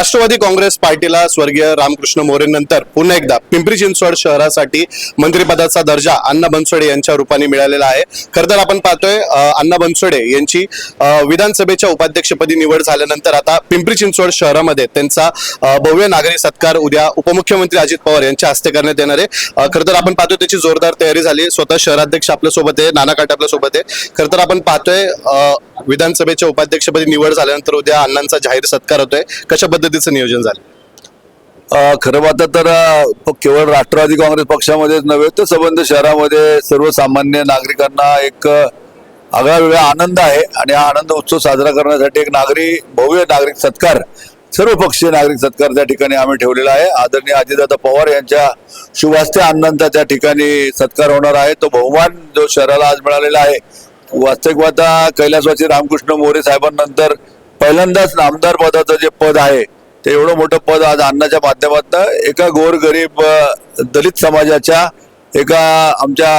राष्ट्रवादी काँग्रेस पार्टीला स्वर्गीय रामकृष्ण मोरेंनंतर पुन्हा एकदा पिंपरी चिंचवड शहरासाठी मंत्रिपदाचा दर्जा अण्णा बनसोडे यांच्या रूपाने मिळालेला आहे. खरंतर आपण पाहतोय अण्णा बनसोडे यांची विधानसभेच्या उपाध्यक्षपदी निवड झाल्यानंतर आता पिंपरी चिंचवड शहरामध्ये त्यांचा भव्य नागरी सत्कार उद्या उपमुख्यमंत्री अजित पवार यांच्या हस्ते करण्यात येणार आहे. अं, तर आपण पाहतोय त्याची जोरदार तयारी झाली स्वतः शहराध्यक्ष आपल्यासोबत आहे नाना काटे आपल्यासोबत आहे. खर तर आपण पाहतोय अं, विधानसभेच्या उपाध्यक्षपदी निवड झाल्यानंतर उद्या अण्णांचा जाहीर सत्कार होतोय. कशा पद्धतीचं नियोजन झालं. खरं पाहता तर केवळ राष्ट्रवादी काँग्रेस पक्षामध्येच नव्हे तर संबंध शहरामध्ये सर्वसामान्य नागरिकांना एक आगळा वेगळा आनंद आहे. आणि हा आनंद उत्सव साजरा करण्यासाठी एक नागरी भव्य नागरिक सत्कार सर्व पक्षीय नागरिक सत्कार त्या ठिकाणी आम्ही ठेवलेला आहे. आदरणीय अजितदादा पवार यांच्या शुभास्ते आनंदाचा त्या ठिकाणी सत्कार होणार आहे. तो बहुमान जो शहराला आज मिळालेला आहे. वास्तविकवादा कैलासवासी रामकृष्ण मोरे साहेबांनंतर पहिल्यांदाच आमदार पदाचं जे पद आहे ते एवढं मोठं पद आज अण्णाच्या माध्यमातून एका गोरगरीब दलित समाजाच्या एका आमच्या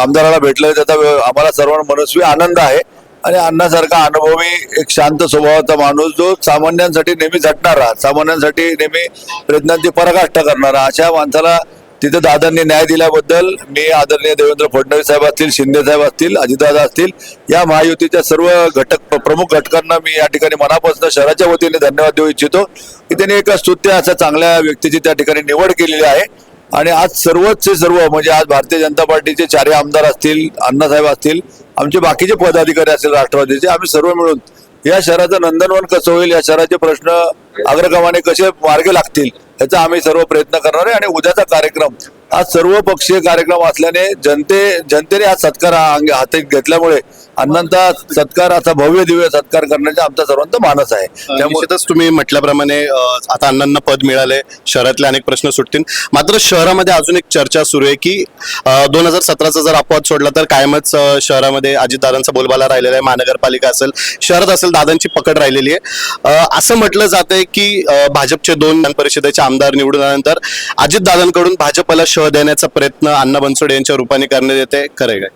आमदाराला भेटलं. त्याचा आम्हाला सर्वांना मनस्वी आनंद आहे. आणि अण्णासारखा अनुभवी एक शांत स्वभावाचा माणूस जो सामान्यांसाठी नेहमी झटणारा सामान्यांसाठी नेहमी प्रयत्नांची पराकाष्ठा करणारा अशा माणसाला तिथं दादांनी न्याय दिल्याबद्दल मी आदरणीय देवेंद्र फडणवीस साहेब असतील शिंदे साहेब असतील अजितदादा असतील या महायुतीच्या सर्व घटक प्रमुख घटकांना मी या ठिकाणी मनापासून शहराच्या वतीने धन्यवाद देऊ इच्छितो. की त्यांनी एका स्तुत्य अशा चांगल्या व्यक्तीची त्या ठिकाणी निवड केलेली आहे. आणि आज सर्वच सर्व म्हणजे आज भारतीय जनता पार्टीचे चारही आमदार असतील अण्णासाहेब असतील आमचे बाकीचे पदाधिकारी असतील राष्ट्रवादीचे आम्ही सर्व मिळून या शहराचं नंदनवन कसं होईल या शहराचे प्रश्न अग्रक्रमाने कसे मार्गे लागतील याचा आम्ही सर्व प्रयत्न करणार आहे. आणि उद्याचा कार्यक्रम हा सर्व पक्षीय कार्यक्रम असल्याने जनते जनतेने हा सत्कार हाती घेतल्यामुळे अण्णांचा सत्कार असा भव्य दिव्य सत्कार करण्याचा आमचा सर्वांचा मानस आहे. त्यामुळे त्यामुळेच तुम्ही म्हटल्याप्रमाणे आता अण्णांना पद मिळाले शहरातले अनेक प्रश्न सुटतील. मात्र शहरामध्ये अजून एक चर्चा सुरू आहे की दोन हजार सतराचा जर अपवाद सोडला तर कायमच शहरामध्ये अजितदादांचा बोलबाला राहिलेला आहे महानगरपालिका असेल शहरात असेल दादांची पकड राहिलेली आहे. असं म्हटलं जात आहे की भाजपचे दोन विधान परिषदेचे आमदार निवडून आल्यानंतर अजितदादांकडून भाजपला शह देण्याचा प्रयत्न अण्णा बनसोडे यांच्या रूपाने करण्यात येते. खरं काय?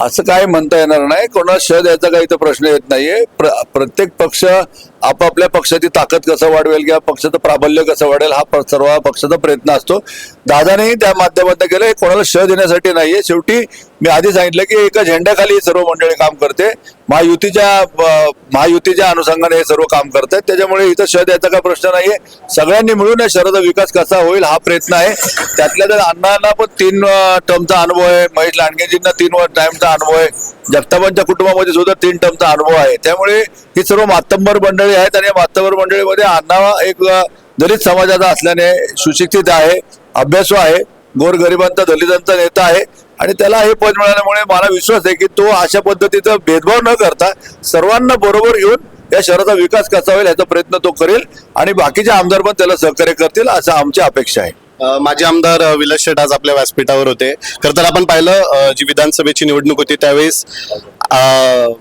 असं काय म्हणता येणार नाही. कोणाला शह द्यायचा काही तर प्रश्न येत नाहीये. प्र- प्रत्येक पक्ष आपापल्या पक्षाची ताकद कसं वाढवेल किंवा पक्षाचं प्राबल्य कसं वाढेल हा प- सर्व पक्षाचा प्रयत्न असतो. दादानेही त्या माध्यमातून केलं हे कोणाला शह देण्यासाठी नाहीये. शेवटी मी आधी सांगितलं की एका झेंड्याखाली ही सर्व मंडळी काम करते. महायुतीच्या महायुतीच्या अनुषंगाने हे सर्व काम करतात. त्याच्यामुळे इथं शह द्यायचा काय प्रश्न नाहीये. सगळ्यांनी मिळून या शहराचा विकास कसा होईल हा प्रयत्न आहे. त्यातल्या त्यात अण्णांना पण तीन टर्मचा अनुभव आहे. महेश लांडगेजींना तीन टाइमचा अनुभव आहे. जगतापांच्या कुटुंबामध्ये सुद्धा तीन टर्मचा अनुभव आहे. त्यामुळे ही सर्व मातंबर मंडळी आहेत आणि मातंबर मंडळीमध्ये अण्णा एक दलित समाजाचा असल्याने सुशिक्षित आहे अभ्यासू आहे गोरगरिबांचा दलितांचा नेता आहे आणि त्याला हे पद मिळाल्यामुळे मला विश्वास आहे की तो अशा पद्धतीचा भेदभाव न करता सर्वांना बरोबर येऊन या शहराचा विकास कसा होईल याचा प्रयत्न तो करेल आणि बाकीचे आमदार पण त्याला सहकार्य करतील असं आमची अपेक्षा आहे. माझे माजी आमदार विलास शेठ आज आपल्या व्यासपीठावर होते. खर तर आपण पाहिलं जी विधानसभेची निवडणूक होती त्यावेळेस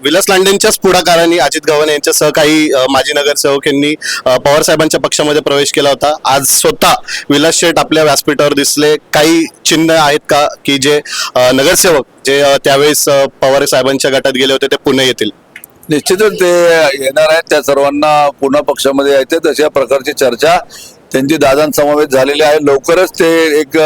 विलास लांडेंच्याच पुढाकारांनी अजित गव्हाणे यांच्यासह काही माजी नगरसेवक यांनी पवार साहेबांच्या पक्षामध्ये प्रवेश केला होता. आज स्वतः विलास शेठ आपल्या व्यासपीठावर दिसले. काही चिन्ह आहेत का? की जे नगरसेवक जे त्यावेळेस पवार साहेबांच्या गटात गेले होते ते पुणे येतील. निश्चितच ते येणार आहेत. त्या सर्वांना पुन्हा पक्षामध्ये यायचे तशा प्रकारची चर्चा त्यांची दादांसमवेत झालेले आहे. लवकरच ते एक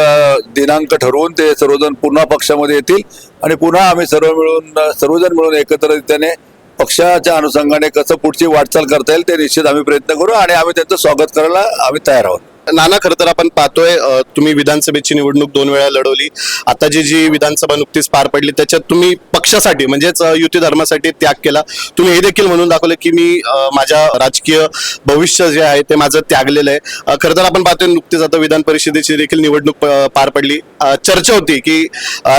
दिनांक ठरवून ते सर्वजण पुन्हा पक्षामध्ये येतील आणि पुन्हा आम्ही सर्व मिळून सर्वजण मिळून एकत्रितपणे पक्षाच्या अनुषंगाने कसं पुढची वाटचाल करता येईल ते निश्चित आम्ही प्रयत्न करू आणि आम्ही त्यांचं स्वागत करायला आम्ही तयार आहोत. नाना खरं तर आपण पाहतोय तुम्ही विधानसभेची निवडणूक दोन वेळा लढवली. आता जी जी विधानसभा नुकतीच पार पडली त्याच्यात तुम्ही पक्षासाठी म्हणजेच युती धर्मासाठी त्याग केला. तुम्ही हे देखील म्हणून दाखवलं की मी माझ्या राजकीय भविष्य जे आहे ते माझं त्यागलेलं आहे. खरं तर आपण पाहतोय नुकतीच आता विधान परिषदेची देखील निवडणूक पार पडली. चर्चा होती की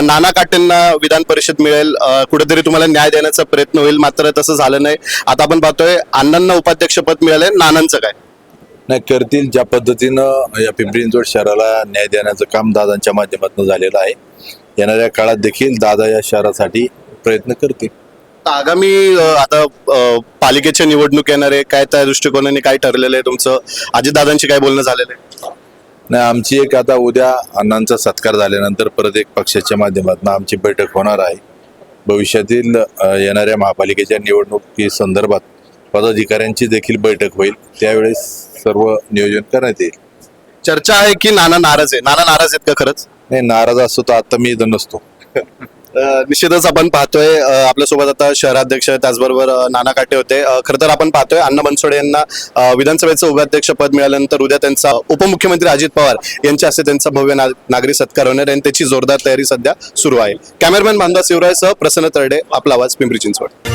नाना काटेंना विधान परिषद मिळेल कुठेतरी तुम्हाला न्याय देण्याचा प्रयत्न होईल मात्र तसं झालं नाही. आता आपण पाहतोय अण्णांना उपाध्यक्षपद मिळालंय नानांचं काय? नाही करतील ज्या पद्धतीनं या पिंपरी चिंचवड शहराला न्याय देण्याचं काम दादांच्या माध्यमातून झालेलं आहे. येणाऱ्या काळात देखील दादा या शहरासाठी प्रयत्न करतील. आगामी आता पालिकेच्या निवडणूक येणार आहे काय त्या दृष्टिकोनाने काय ठरलेलं आहे तुमचं? अजितदादांशी काय बोलणं झालेलं आहे? नाही आमची एक आता उद्या अण्णांचा सत्कार झाल्यानंतर परत एक पक्षाच्या माध्यमातून आमची बैठक होणार आहे. भविष्यातील येणाऱ्या महापालिकेच्या निवडणुकी संदर्भात पदाधिकाऱ्यांची देखील बैठक होईल. त्यावेळेस सर्व नियोजन करण्यात येईल. चर्चा आहे की नाना नाराज आहे? नाना नाराज आहेत का खरंच? नाही नाराज असतो तर आता मी इथं नसतो. अ, निश्चितच आपण पाहतोय अ, आपल्यासोबत आता शहराध्यक्ष त्याचबरोबर अ, नाना काटे होते. अ, खरं तर आपण पाहतोय अण्णा बनसोडे यांना अ, विधानसभेचं उपाध्यक्ष पद मिळाल्यानंतर उद्या त्यांचा उपमुख्यमंत्री अजित पवार यांच्या हस्ते त्यांचा भव्य ना- नागरी सत्कार होणार आहे आणि त्याची जोरदार तयारी सध्या सुरू आहे. कॅमेरामॅन बांधा शिवरायसह प्रसन्न तरडे आपला आवाज पिंपरी चिंचवड.